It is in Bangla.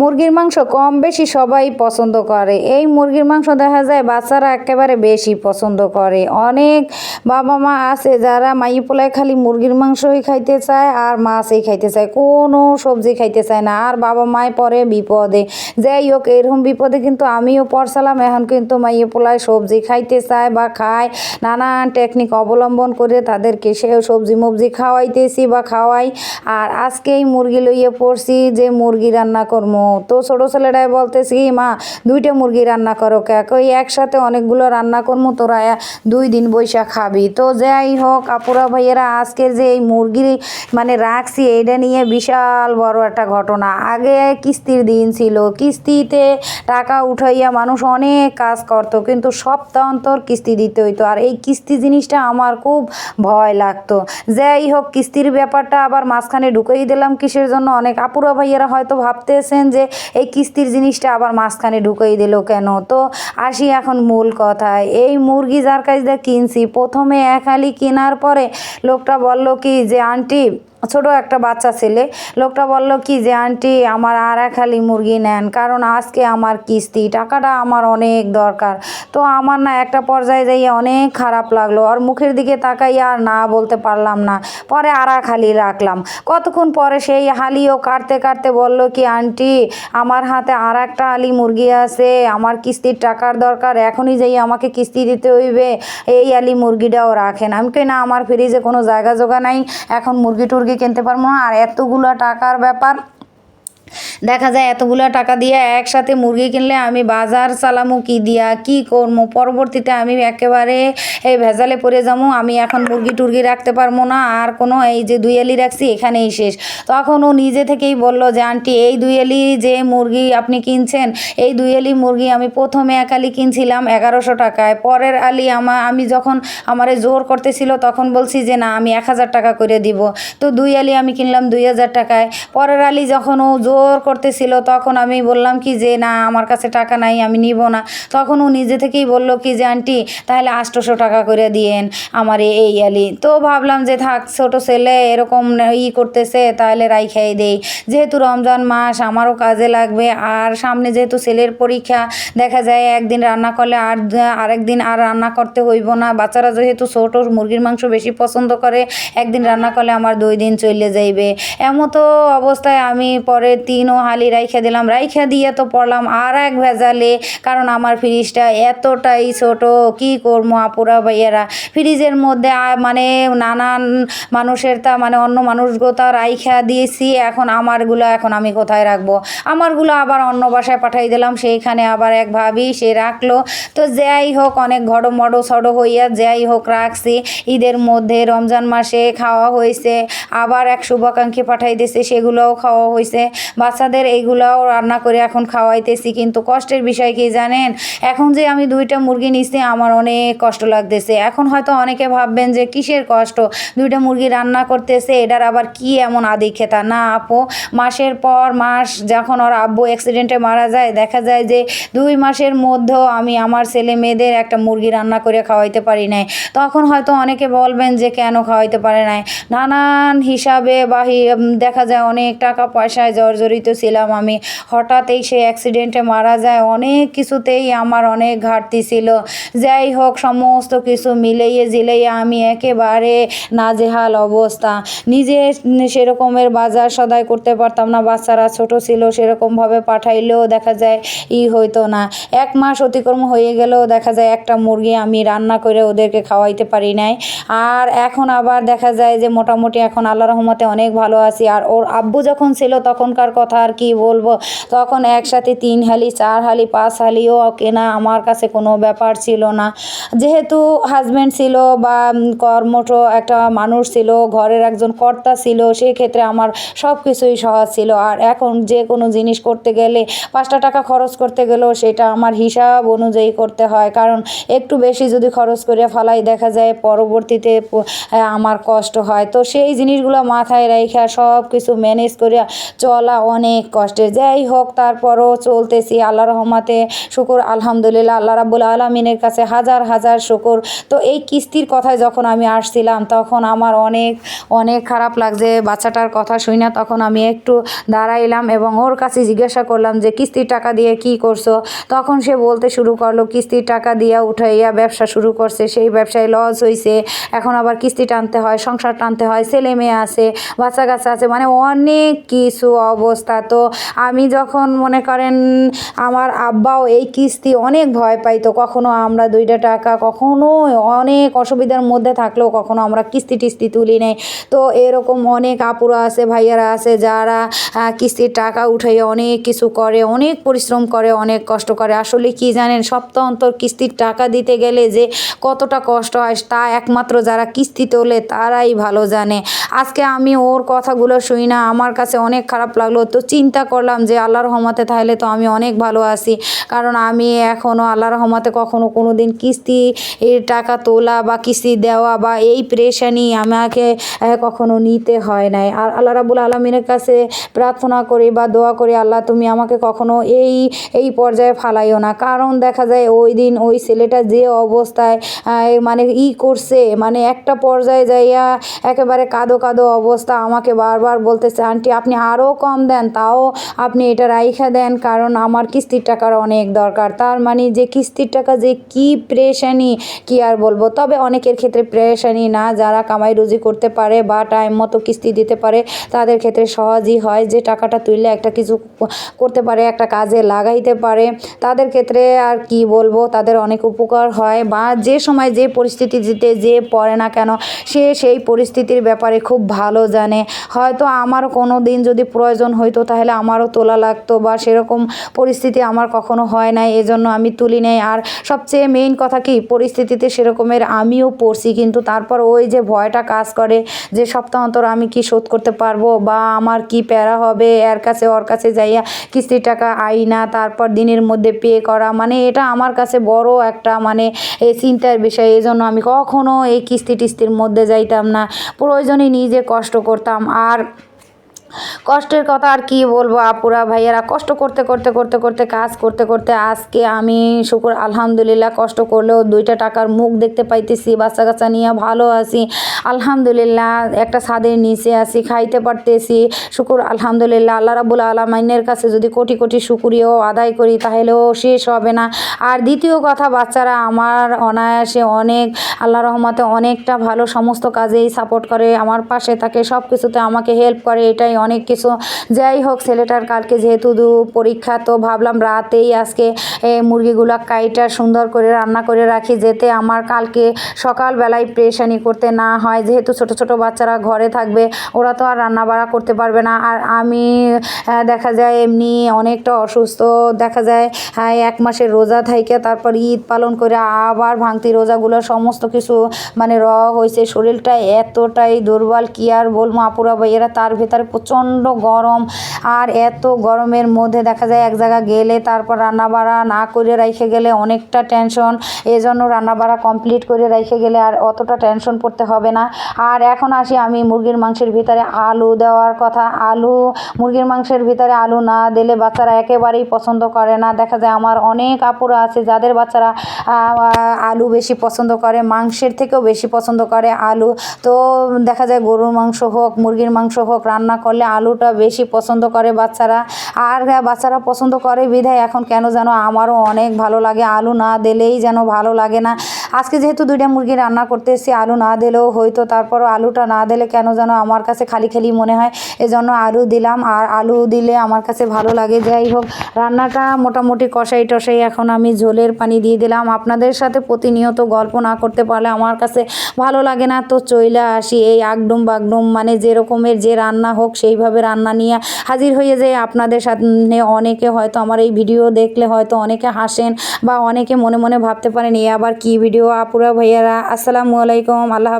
মুরগির মাংস কম বেশি সবাই পছন্দ করে। এই মুরগির মাংস দেখা যায় বাচ্চারা একেবারে বেশি পছন্দ করে। অনেক বাবা মা আছে যারা মাই পোলায় খালি মুরগির মাংসই খাইতে চায় আর মাছই খাইতে চায়। কোনো সবজি খাইতে চায় না। আর বাবা মায় পরে বিপদে। যাই হোক, এরকম বিপদে কিন্তু আমিও পড়ছিলাম। এখন কিন্তু মাইয়ে পোলায় সবজি খাইতে চায় বা খায়। নানান টেকনিক অবলম্বন করে তাদেরকে সে সবজি মবজি খাওয়াইতেছি বা খাওয়াই। আর আজকে এই মুরগি লইয়ে পড়ছি যে মুরগি রান্না করব তো ছোটো ছেলেটাই বলতেছি কি মা, দুইটা মুরগি রান্না করো কে? ওই একসাথে অনেকগুলো রান্না করব তোরা দুই দিন বৈশা খাবি। তো যাই হোক, আপুরা ভাইয়েরা, আজকের যে এই মুরগি মানে রাখছি, এইটা নিয়ে বিশাল বড় একটা ঘটনা। আগে কিস্তির দিন ছিল, কিস্তিতে টাকা উঠাইয়া মানুষ অনেক কাজ করতো, কিন্তু সপ্তাহ অন্তর কিস্তি দিতে হইতো। আর এই কিস্তি জিনিসটা আমার খুব ভয় লাগতো। যাই হোক, কিস্তির ব্যাপারটা আবার মাঝখানে ঢুকেই দিলাম কিসের জন্য? অনেক আপুরা ভাইয়েরা হয়তো ভাবতেছেন যে এই কিস্তির জিনিসটা আবার মাঝখানে ঢুকেই দিল কেন? তো আসি এখন মূল কথায়। এই মুরগি যার কাছ দিয়ে কিনছি, প্রথমে এক হালি কেনার পরে লোকটা বলল কি যে, আন্টি ছোট একটা বাচ্চা ছেলে। লোকটা বলল, কি যে আন্টি, আমার আর এক হালি মুরগি নেন, কারণ আজকে আমার কিস্তি, টাকাটা আমার অনেক দরকার। তো আমার না একটা পর্যায়ে যাইয়ে অনেক খারাপ লাগল, আর মুখের দিকে তাকাই আর না বলতে পারলাম না। পরে আর এক হালি রাখলাম। কতক্ষণ পরে সেই হালিও কাটতে কাটতে বলল, কি আন্টি, আমার হাতে আর একটা হালি মুরগি আছে, আমার কিস্তির টাকার দরকার, এখনই যাই আমাকে কিস্তি দিতে হইবে, এই আলি মুরগিটাও রাখেন। আমি না, আমার ফ্রিজে কোনো জায়গা জোগা নাই, এখন মুরগি টুরগি কিনতে পারব না। আর এতগুলো টাকার ব্যাপার দেখা যায় এতগুলো টাকা দিয়ে একসাথে মুরগি কিনলে আমি বাজার চালামু কি দিয়া, কি করব পরবর্তীতে আমি একেবারে এই ভেজালে পড়ে যাব আমি এখন মুরগি টুরগি রাখতে পারব না, আর কোনো এই যে দুইয়ালি রাখছি এখানেই শেষ। তখন ও নিজে থেকেই বলল যে, আন্টি, এই দুইয়ালি যে মুরগি আপনি কিনছেন, এই দুইয়ালি মুরগি আমি প্রথমে এক আলি কিনছিলাম এগারোশো টাকায়। পরের আলি আমা, আমি যখন আমারে জোর করতেছিল তখন বলছি যে, না, আমি এক হাজার টাকা করে দিব। তো দুই আলি আমি কিনলাম দুই হাজার টাকায়। পরের আলি যখন ও জোর করতেছিল, তখন আমি বললাম কি যে, না, আমার কাছে টাকা নাই, আমি নিব না। তখন ও নিজে থেকেই বলল কি যে, আন্টি, তাহলে আটশোশো টাকা করে দিয়েন আমার এই আলি। তো ভাবলাম যে, থাক, ছোটো ছেলে এরকম ই করতেছে, তাহলে রাই খেয়ে দেই। যেহেতু রমজান মাস, আমারও কাজে লাগবে। আর সামনে যেহেতু ছেলের পরীক্ষা, দেখা যায় একদিন রান্না করলে আর আরেকদিন আর রান্না করতে হইব না। বাচ্চারা যেহেতু ছোটো, মুরগির মাংস বেশি পছন্দ করে, একদিন রান্না করলে আমার দুই দিন চলে যাইবে। এমতো অবস্থায় আমি পরে তিনও হালি রাইখা দিলাম, রাইখা দিয়ে তো পড়লাম আর এক ভেজালে। কারণ আমার ফ্রিজটা এতটাই ছোট, কি করব আপুরা ভাইয়েরা? ফ্রিজের মধ্যে মানে নানান মানুষের তা মানে অন্য মানুষগো তা রাইখা দিয়েছি, এখন আমারগুলো এখন আমি কোথায় রাখব? আমারগুলো আবার অন্য বাসায় পাঠাই দিলাম, সেইখানে আবার এক ভাবি সে রাখল। তো যাই হোক, অনেক ঘড়ো মড়ো সড়ো হইয়া যাই হোক, রাখছি। ঈদের মধ্যে রমজান মাসে খাওয়া হয়েছে আবার এক শুভাকাঙ্ক্ষী পাঠাই দিয়েছে সেগুলোও খাওয়া হয়েছে বাচ্চাদের এইগুলোও রান্না করে এখন খাওয়াইতেছি, কিন্তু কষ্টের বিষয় কি জানেন? এখন যে আমি দুইটা মুরগি নিচ্ছি আমার অনেক কষ্ট লাগতেছে। এখন হয়তো অনেকে ভাববেন যে কিসের কষ্ট? দুইটা মুরগি রান্না করতেছে, এটার আবার কি এমন আদি খেতা না আপু, মাসের পর মাস যখন ওর আব্বু অ্যাক্সিডেন্টে মারা যায়, দেখা যায় যে দুই মাসের মধ্যেও আমি আমার ছেলে মেয়েদের একটা মুরগি রান্না করে খাওয়াইতে পারি নাই। তখন হয়তো অনেকে বলবেন যে কেন খাওয়াইতে পারে নাই? নানান হিসাবে বা দেখা যায় অনেক টাকা পয়সায় জর্জরিত ছিলাম আমি। হঠাৎই সে অ্যাক্সিডেন্টে মারা যায়। অনেক কিছুতেই আমার অনেক ঘাটতি ছিল। যাই হোক, সমস্ত কিছু মিলাইয়ে জিলাইয়ে আমি একেবারে নাজেহাল অবস্থা। নিজে সেরকমের বাজার সদাই করতে পারতাম না। বাচ্চারা ছোট ছিল, সেরকমভাবে পাঠাইলেও দেখা যায় ই হইতো না। এক মাস অতিক্রম হয়ে গেলেও দেখা যায় একটা মুরগি আমি রান্না করে ওদেরকে খাওয়াইতে পারি নাই। আর এখন আবার দেখা যায় যে মোটামুটি এখন আল্লাহ রহমতে অনেক ভালো আছি। আর ওর আব্বু যখন ছিল তখনকার কথা আর কি বলব? তখন একসাথে তিন হালি, চার হালি, পাঁচ হালিও কেনা আমার কাছে কোনো ব্যাপার ছিল না। যেহেতু হাজব্যান্ড ছিল বা কর্মঠ একটা মানুষ ছিল, ঘরের একজন কর্তা ছিল সেই ক্ষেত্রে আমার সব কিছুই সহজ ছিল। আর এখন যে কোনো জিনিস করতে গেলে, পাঁচটা টাকা খরচ করতে গেলেও সেটা আমার হিসাব অনুযায়ী করতে হয়। কারণ একটু বেশি যদি খরচ করে ফেলাই দেখা যায়, পরবর্তীতে আমার কষ্ট হয়। তো সেই জিনিসগুলো মাথায় রেখে সব কিছু ম্যানেজ করে চলা অনেক কষ্টের। যাই হোক, তারপরও চলতেছি আল্লাহ রহমাতে। শুকুর, আলহামদুলিল্লাহ, আল্লাহ রাব্বুল আলমিনের কাছে হাজার হাজার শুকুর। তো এই কিস্তির কথায় যখন আমি আসছিলাম, তখন আমার অনেক অনেক খারাপ লাগছে। বাচ্চাটার কথা শুই না, তখন আমি একটু দাঁড়াইলাম এবং ওর কাছে জিজ্ঞাসা করলাম যে, কিস্তির টাকা দিয়ে কি করছ? তখন সে বলতে শুরু করল, কিস্তির টাকা দিয়ে উঠাইয়া ব্যবসা শুরু করছে। সেই ব্যবসায় লস হয়েছে এখন আবার কিস্তি টানতে হয়, সংসার টানতে হয়। ছেলে মেয়ে আছে, বাচ্চা কাচ্চা আছে। মানে অনেক কিছু অবস্থা তো আমি যখন মনে করেন আমার আব্বাও এই কিস্তি অনেক ভয় পাইতো, কখনো আমরা দুইটা টাকা, কখনো অনেক অসুবিধার মধ্যে থাকলেও কখনো আমরা কিস্তি টিস্তি তুলি নেই। তো এরকম অনেক আপুরা আছে, ভাইয়ারা আছে, যারা কিস্তির টাকা উঠাইয়ে অনেক কিছু করে, অনেক পরিশ্রম করে, অনেক কষ্ট করে। আসলে কি জানেন সপ্তাহ অন্তর কিস্তির টাকা দিতে গেলে যে কতটা কষ্ট হয়, তা একমাত্র যারা কিস্তি তোলে, তারাই ভালো জানে। আজকে আমি ওর কথাগুলো শুই না, আমার কাছে অনেক খারাপ লাগল। তো চিন্তা করলাম যে আল্লাহর রহমতে তাহলে তো আমি অনেক ভালো আছি। কারণ আমি এখনও আল্লাহর রহমতে কখনো কোনো দিন কিস্তি টাকা তোলা বা কিস্তি দেওয়া বা এই প্রেশানি আমাকে কখনো নিতে হয় নাই। আর আল্লাহ রাবুল আলমিনের কাছে প্রার্থনা করি বা দোয়া করি, আল্লাহ তুমি আমাকে কখনো এই এই পর্যায়ে ফালাইও না। কারণ দেখা যায় ওই দিন ওই ছেলেটা যে অবস্থায় মানে ই করছে মানে একটা পর্যায়ে যাইয়া একেবারে কাদো কাদো অবস্থা আমাকে বারবার বলতেছে, আন্টি আপনি আরও কম দেন, তাও আপনি এটা রাইখা দেন, কারণ আমার কিস্তির টাকার অনেক দরকার। তার মানে যে কিস্তির টাকা যে কি প্রেশানি কি আর বলব? তবে অনেকের ক্ষেত্রে প্রেশানি না, যারা কামাই রুজি করতে পারে বা টাইম মতো কিস্তি দিতে পারে, তাদের ক্ষেত্রে সহজই হয় যে টাকাটা তুললে একটা কিছু করতে পারে, একটা কাজে লাগাইতে পারে। তাদের ক্ষেত্রে আর কি বলব, তাদের অনেক উপকার হয় বা যে সময় যে পরিস্থিতি পরিস্থিতিতে যে পড়ে না কেন, সে সেই পরিস্থিতির ব্যাপারে খুব ভালো জানে। হয়তো আমার কোনো দিন যদি প্রয়োজন হইতো তাহলে আমারও তোলা লাগতো বা সেরকম পরিস্থিতি আমার কখনো হয় নাই, এজন্য আমি তুলি নাই। আর সবচেয়ে মেইন কথা কি, পরিস্থিতিতে সেরকমের আমিও পড়ছি, কিন্তু তারপর ওই যে ভয়টা কাজ করে যে সপ্তাহ অন্তর আমি কি শোধ করতে পারব বা আমার কি প্যারা হবে, এর কাছে ওর কাছে যাইয়া কিস্তির টাকা আই না, তারপর দিনের মধ্যে পে করা মানে এটা আমার কাছে বড় একটা মানে এই চিন্তার বিষয় এই জন্য আমি কখনো এই কিস্তি টিস্তির মধ্যে যাইতাম না। প্রয়োজনে নিজে কষ্ট করতাম। আর কষ্টের কথা আর কি বলব আপুরা, ভাইয়ারা? কষ্ট করতে করতে করতে করতে, কাজ করতে করতে আজকে আমি শুকুর, আলহামদুলিল্লাহ, কষ্ট করলেও দুইটা টাকার মুখ দেখতে পাইতেছি বাচ্চা কাচ্চা নিয়ে ভালো আছি। আলহামদুলিল্লাহ, একটা ছাদের নিচে আছি, খাইতে পারতেছি। শুকুর, আলহামদুলিল্লাহ, আল্লাহ রাবুল আলমাইনের কাছে যদি কোটি কোটি শুকুরিয়াও আদায় করি, তাহলেও শেষ হবে না। আর দ্বিতীয় কথা, বাচ্চারা আমার অনায়াসে অনেক, আল্লাহ রহমতে অনেকটা ভালো সমস্ত কাজেই সাপোর্ট করে, আমার পাশে থাকে সব কিছুতে আমাকে হেল্প করে, এটাই অনেক কিছু। যাই হোক, ছেলেটার কালকে যেহেতু দু পরীক্ষা, তো ভাবলাম রাতেই আজকে মুরগিগুলা কাইটা সুন্দর করে রান্না করে রাখি, যেতে আমার কালকে সকালবেলায় প্রেশানি করতে না হয়। যেহেতু ছোট ছোট বাচ্চারা ঘরে থাকবে, ওরা তো আর রান্না বাড়া করতে পারবে না। আর আমি দেখা যায় এমনি অনেকটা অসুস্থ, দেখা যায় এক মাসের রোজা থাইকে, তারপর ঈদ পালন করে আবার ভাঙতি রোজাগুলো, সমস্ত কিছু মানে র হয়েছে শরীরটা এতটাই দুর্বল, কি আর বলব আপুরা ভাইয়েরা তার ভেতরে প্রচণ্ড গরম। আর এত গরমের মধ্যে দেখা যায় এক জায়গা গেলে তারপর রান্না বাড়া না করে রেখে গেলে অনেকটা টেনশন এই জন্য রান্না বাড়া কমপ্লিট করে রেখে গেলে আর অতটা টেনশন পড়তে হবে না। আর এখন আসি আমি মুরগির মাংসের ভিতরে আলু দেওয়ার কথা। আলু, মুরগির মাংসের ভিতরে আলু না দিলে বাচ্চারা একেবারেই পছন্দ করে না। দেখা যায় আমার অনেক আপুরা আছে যাদের বাচ্চারা আলু বেশি পছন্দ করে, মাংসের থেকেও বেশি পছন্দ করে আলু। তো দেখা যায় গরুর মাংস হোক, মুরগির মাংস হোক, রান্না করলে আলুটা বেশি পছন্দ করে বাচ্চারা। আর হ্যাঁ, বাচ্চারা পছন্দ করে বিধায় এখন কেন যেন আমারও অনেক ভালো লাগে। আলু না দিলেই যেন ভালো লাগে না। আজকে যেহেতু দুইটা মুরগি রান্না করতে এসেছি আলু না দিলেও হয়তো তারপরও আলুটা না দিলে কেন যেন আমার কাছে খালি খালি মনে হয়, এজন্য আলু দিলাম। আর আলু দিলে আমার কাছে ভালো লাগে। যাই হোক, রান্নাটা মোটামুটি কষাই টসাই এখন আমি ঝোলের পানি দিয়ে দিলাম। আপনাদের সাথে প্রতিনিয়ত গল্প না করতে পারলে আমার কাছে ভালো লাগে না। তো চইলা আসি এই আগডুম বাগডুম মানে যে রকমের যে রান্না হোক সেইভাবে রান্না নিয়ে হাজির হয়ে যায় আপনাদের সামনে অনেকে হয়তো আমার এই ভিডিও দেখলে হয়তো অনেকে হাসেন বা অনেকে মনে মনে ভাবতে পারেন, এ আবার কি ভিডিও আপুরা ভাইয়ারা আসসালামু আলাইকুম আল্লাহ।